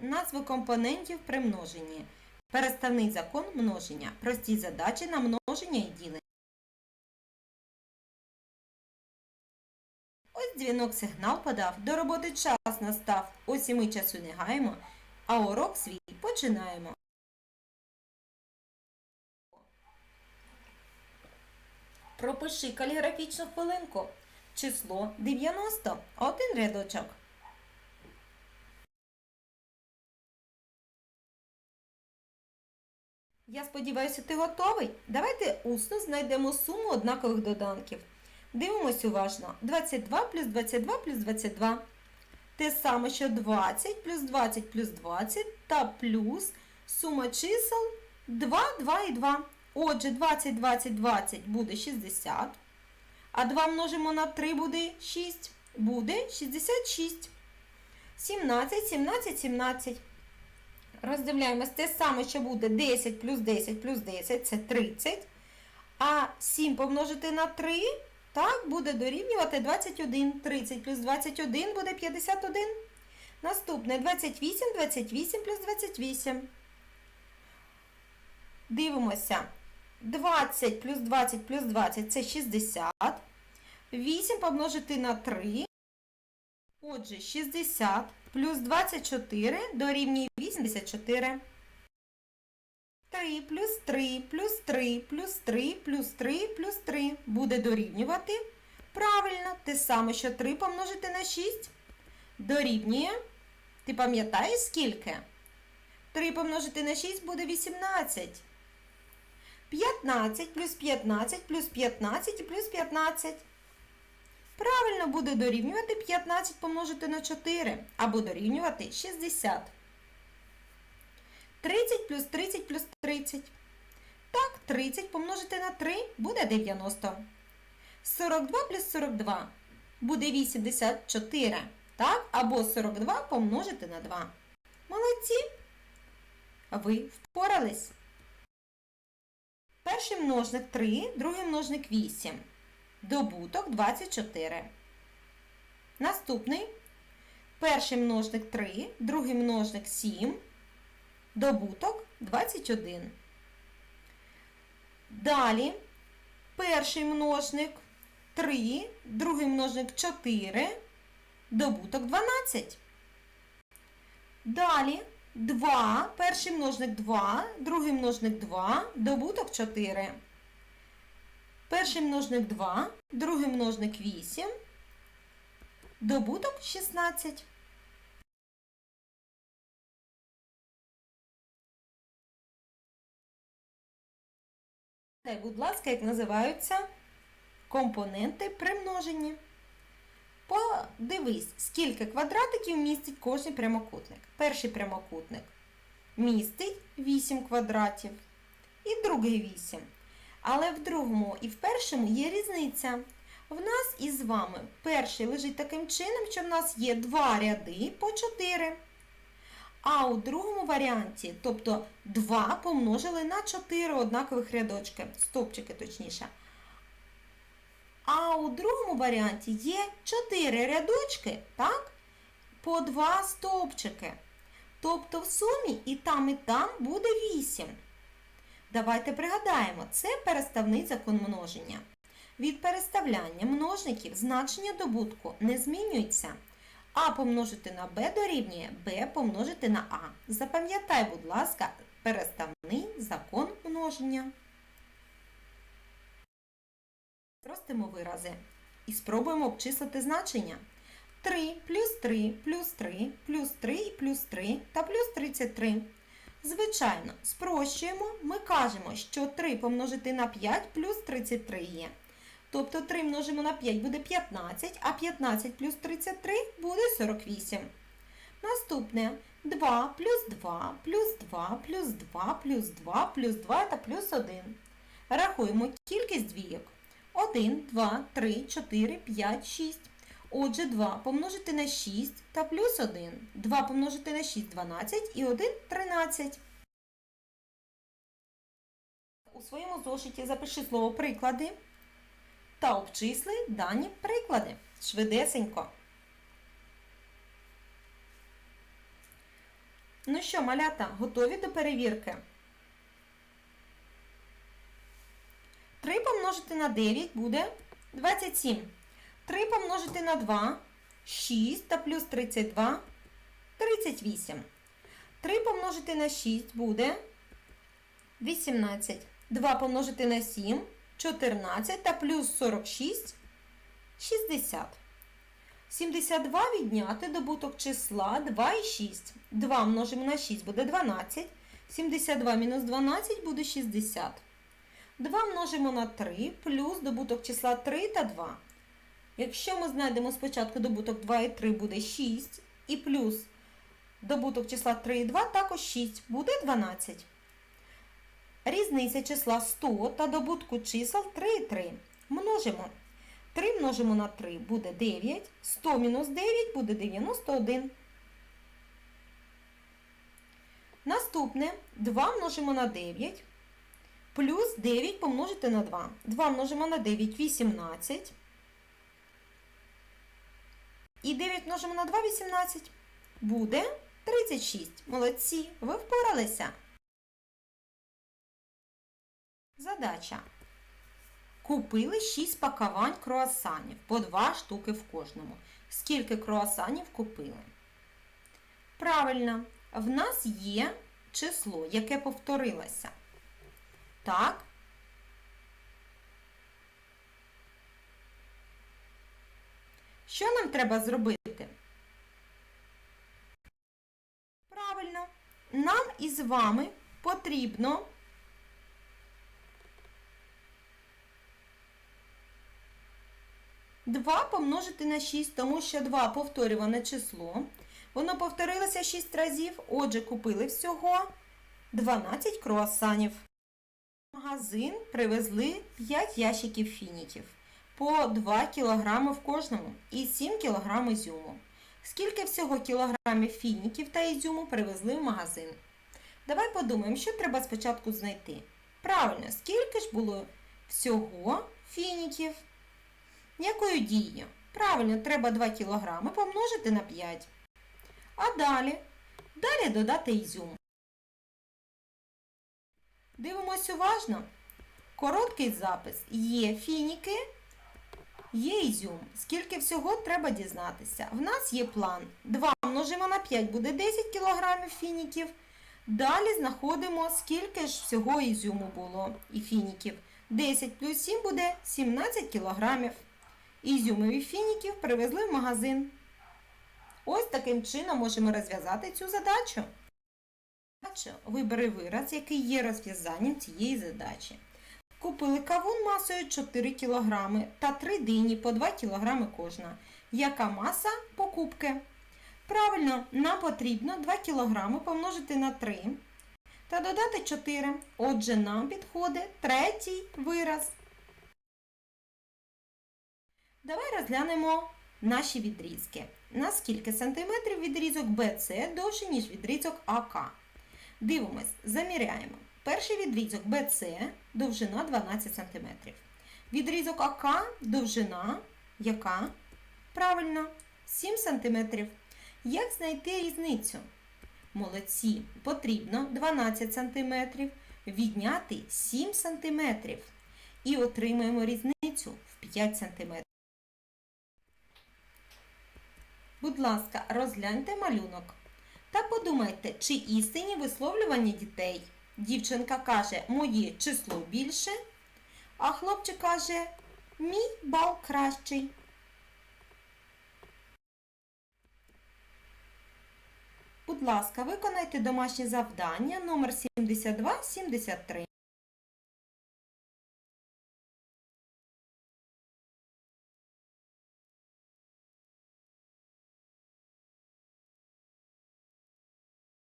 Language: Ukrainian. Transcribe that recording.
назви компонентів при множенні. Переставний закон множення. Прості задачі на множення і ділення. Ось дзвінок сигнал подав, до роботи час настав. Ось і ми часу не гаємо, а урок свій починаємо. Пропиши каліграфічну хвилинку. Число 90. Один рядочок. Я сподіваюся, ти готовий? Давайте усно знайдемо суму однакових доданків. Дивимось уважно. 22 плюс 22 плюс 22. Те саме, що 20 плюс 20 плюс 20 та плюс сума чисел 2, 2 і 2. Отже, 20, 20, 20 буде 60. А 2 множимо на 3 буде 6. Буде 66. 17, 17, 17. Роздивляємось те саме, що буде 10 плюс 10 плюс 10 це 30. А 7 помножити на 3, так, буде дорівнювати 21. 30 плюс 21 буде 51. Наступне 28, 28 плюс 28. Дивимося. 20 плюс 20 плюс 20 це 60. 8 помножити на 3. Отже, 60 плюс 24 дорівнює 84. 3 плюс 3 плюс 3 плюс 3 плюс 3 плюс 3 буде дорівнювати. Правильно, те саме, що 3 помножити на 6 дорівнює. Ти пам'ятаєш скільки? 3 помножити на 6 буде 18. 15 плюс 15 плюс 15 і плюс 15. Правильно буде дорівнювати 15 помножити на 4 або дорівнювати 60. 30 плюс 30 плюс 30. Так, 30 помножити на 3 буде 90. 42 плюс 42 буде 84. Так, або 42 помножити на 2. Молодці! Ви впорались. Перший множник 3, другий множник 8. Добуток 24. Наступний. Перший множник 3, другий множник 7. Добуток 21. Далі перший множник 3, другий множник 4. Добуток 12. Далі 2, перший множник 2, другий множник 2, добуток 4. Перший множник 2, другий множник 8, добуток 16. Будь ласка, як називаються компоненти при множенні. Подивись, скільки квадратиків містить кожний прямокутник. Перший прямокутник містить 8 квадратів і другий 8. Але в другому і в першому є різниця. В нас із вами перший лежить таким чином, що в нас є два ряди по 4. А у другому варіанті, тобто 2 помножили на 4 однакових рядочки, стовпчики точніше. А у другому варіанті є 4 рядочки, так? По 2 стовпчики. Тобто в сумі і там, і там буде 8. Давайте пригадаємо, це переставний закон множення. Від переставляння множників значення добутку не змінюється. А помножити на b дорівнює b помножити на а. Запам'ятай, будь ласка, переставний закон множення. Спростимо вирази і спробуємо обчислити значення. 3 плюс 3 плюс 3 плюс 3 плюс 3 та плюс 33. Звичайно, спрощуємо, ми кажемо, що 3 помножити на 5 плюс 33 є. Тобто 3 множимо на 5 буде 15, а 15 плюс 33 буде 48. Наступне 2 плюс 2 плюс 2 плюс 2 плюс 2 плюс 2 та плюс 1. Рахуємо кількість двійок. 1, 2, 3, 4, 5, 6. Отже, 2 помножити на 6 та плюс 1. 2 помножити на 6 12 і 1 13. У своєму зошиті запиши слово приклади та обчисли дані приклади. Швидесенько. Ну що, малята, готові до перевірки? 3 помножити на 9 буде 27. 3 помножити на 2 6 та плюс 32 38. 3 помножити на 6 буде 18. 2 помножити на 7 14 та плюс 46 60. 72 відняти добуток числа 2 і 6. 2 множимо на 6 буде 12. 72 мінус 12 буде 60. 2 множимо на 3 плюс добуток числа 3 та 2. Якщо ми знайдемо спочатку добуток 2 і 3 буде 6. І плюс добуток числа 3 і 2 також 6 буде 12. Різниця числа 100 та добутку чисел 3 і 3. Множимо. 3 множимо на 3 буде 9. 100 мінус 9 буде 91. Наступне 2 множимо на 9. Плюс 9 помножити на 2. 2 множимо на 9 18. І 9 множимо на 2 18. Буде 36. Молодці, ви впоралися. Задача. Купили 6 пакувань круасанів, по 2 штуки в кожному. Скільки круасанів купили? Правильно, в нас є число, яке повторилося. Так? Що нам треба зробити? Правильно, нам із вами потрібно Два помножити на 6, тому що 2 повторюване число. Воно повторилося 6 разів, отже, купили всього 12 круасанів. В магазин привезли 5 ящиків фініків по 2 кг в кожному і 7 кг ізюму. Скільки всього кілограмів фініків та ізюму привезли в магазин? Давай подумаємо, що треба спочатку знайти. Правильно, скільки ж було всього фініків? Якою дією? Правильно, треба 2 кг помножити на 5. А далі? Далі додати ізюм. Дивимось уважно. Короткий запис. Є фініки, є ізюм. Скільки всього треба дізнатися. В нас є план. 2 множимо на 5 буде 10 кг фініків. Далі знаходимо, скільки ж всього ізюму було і фініків. 10 плюс 7 буде 17 кілограмів. Ізюмові фініків привезли в магазин. Ось таким чином можемо розв'язати цю задачу. Вибери вираз, який є розв'язанням цієї задачі. Купили кавун масою 4 кг та 3 дині по 2 кг кожна. Яка маса покупки? Правильно, нам потрібно 2 кг помножити на 3 та додати 4. Отже, нам підходить третій вираз. Давай розглянемо наші відрізки. На скільки сантиметрів відрізок BC довший, ніж відрізок АК? Дивимось, заміряємо. Перший відрізок BC довжина 12 см. Відрізок АК довжина яка? Правильно, 7 см. Як знайти різницю? Молодці, потрібно 12 см відняти 7 см. І отримаємо різницю в 5 см. Будь ласка, розгляньте малюнок. Та подумайте, чи істинні висловлювання дітей. Дівчинка каже, моє число більше, а хлопчик каже, мій бал кращий. Будь ласка, виконайте домашнє завдання номер 7273.